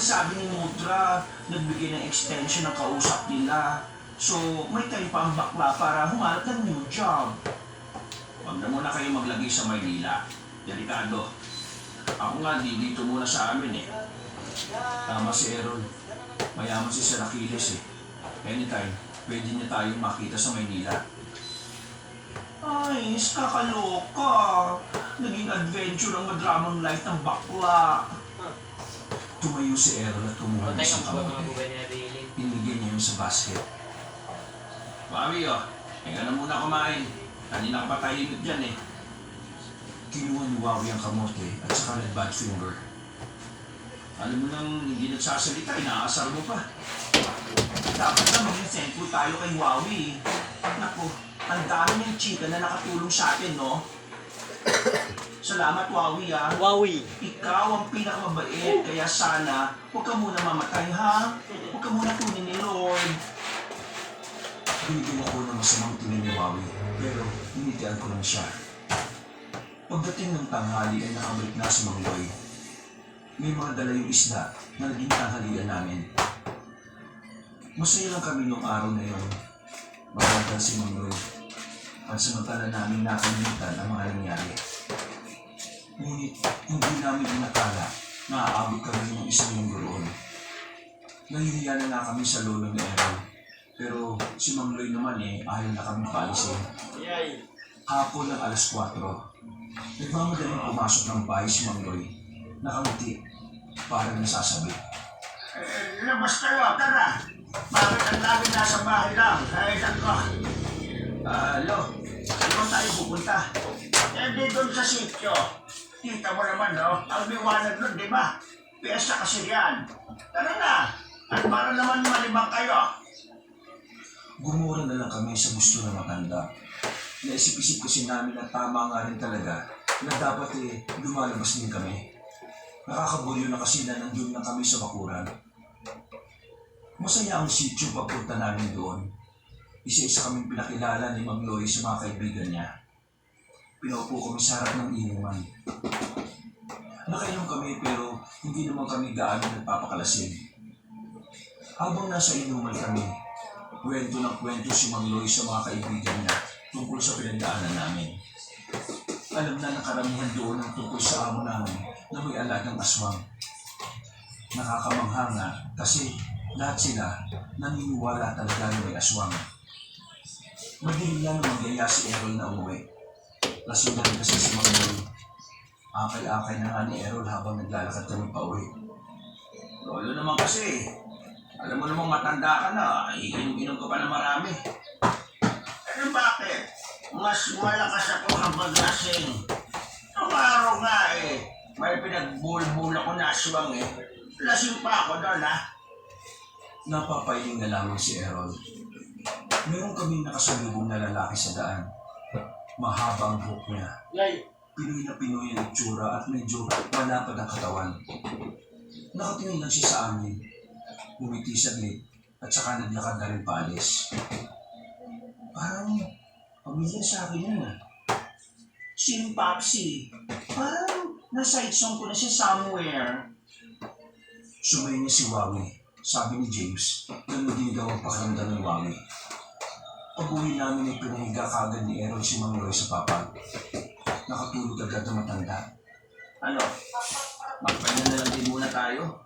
sabi ni Mudra, nagbigay ng extension ng kausap nila. So, may time pa ang bakla para humanap ng new job. Huwag na muna kayo maglagay sa Maynila. Delikado. Ako nga, di dito muna sa amin eh. Tama si Aaron. Mayaman si Sir Achilles eh. Anytime, pwede niya tayong makita sa Maynila. Ay, kakaloka. Naging adventure ang madramang life ng bakla. Tumayo si Aaron at kumuha ng niya Bailey. Pinigyan niya yun sa basket. Mami, oh. Hinga na muna kumain. Kanina ka pa tayo limit dyan eh. Kinuha ni Wawi ang kamote at saka nag-bad finger. Alam mo nang hindi nagsasalita, inaasar mo pa. Dapat na maging thankful tayo kay Wawi. Naku, ang dami niyang chika na nakatulong sa atin, no? Salamat, Wawi, ah. Wowie. Ikaw ang pinakamabait, kaya sana huwag ka muna mamatay, ha? Huwag ka muna kunin ni Lord. Binigyan ako ng masamang tingin ni Wawi, pero hinitian ko lang siya. Pagdating ng tanghali ay nakabalik na si Mang Loy. May mga dala yung isda na naging tanghalian namin. Masaya lang kami nung araw na yun. Maganda si Mang Loy. Pansamantala namin nakalimutan ang mga nangyari. Ngunit hindi namin inakala na aabot kami ng isang linggo roon. Nahihiya na nga kami sa lolo ni Errol. Pero si Mang Loy naman eh, ayaw na kami paalisin. Hapon ng alas 4. Nagmamadaling pumasok ng bahay si Mang Loy. Nakamuti. Parang nasasabi. Eh, labas kayo, tara! Bakit ang dami nasa bahay lang? Ay, ko. Ah, lo, saan pupunta? Eh, di doon sa sityo. Kita mo naman, no? Ang liwanag nun, di ba? Piyesta kasi yan. Tara na! At para naman malimang kayo. Gumura na lang kami sa gusto na maganda. Naisip-isip kasi namin na tama nga rin talaga na dapat eh lumalabas din kami. Nakakabulyo na kasi na nandun na kami sa bakuran. Masaya ang sityo pagpunta namin doon. Isa-isa kaming pinakilala ni Mang Loy sa mga kaibigan niya. Pinaupo kami sa harap ng inuman. Nakainom kami pero hindi naman kami gaano nagpapakalasin. Habang nasa inuman kami, kwento ng kwento si Mang Loy sa mga kaibigan niya tungkol sa pinagdaanan namin. Alam na ng doon ang tungkol sa amo namin na may alagang aswang. Nakakamangha kasi lahat sila naniniwala talaga na may aswang. Madilim lang magyaya si Errol na umuwi. Lasing na rin kasi si Mang Loy. Akay-akay na nga ni Errol habang naglalakad kami pa uwi. Lolo naman kasi, alam mo namang matanda ka na, iinom-inom ka pa na marami. Eh bakit? Mas malakas ako habang lasing. Ang araw nga eh, may pinagbulbul ako na aswang eh. Lasing pa ako doon ha. Napapailing na lamang si Errol. Meron kaming nakasalubong na lalaki sa daan. Mahaba ang buhok niya. Pinoy na Pinoy ang itsura at medyo malapad ang katawan. Nakatingin lang siya sa amin. Umiti saglit at saka naglakad na rin paalis. Parang pamilya sa akin yun ah. Si Papsi. Parang na-side song ko na siya somewhere. Sumay niya si Wawi. Sabi ni James, na hindi daw ang pakiramdam ng Wawi. Pag-uwi namin ay pinahiga kagad ni Aaron si Mang Roy sa papa. Nakatulog agad na matanda. Ano? Magpahinga na lang din muna tayo.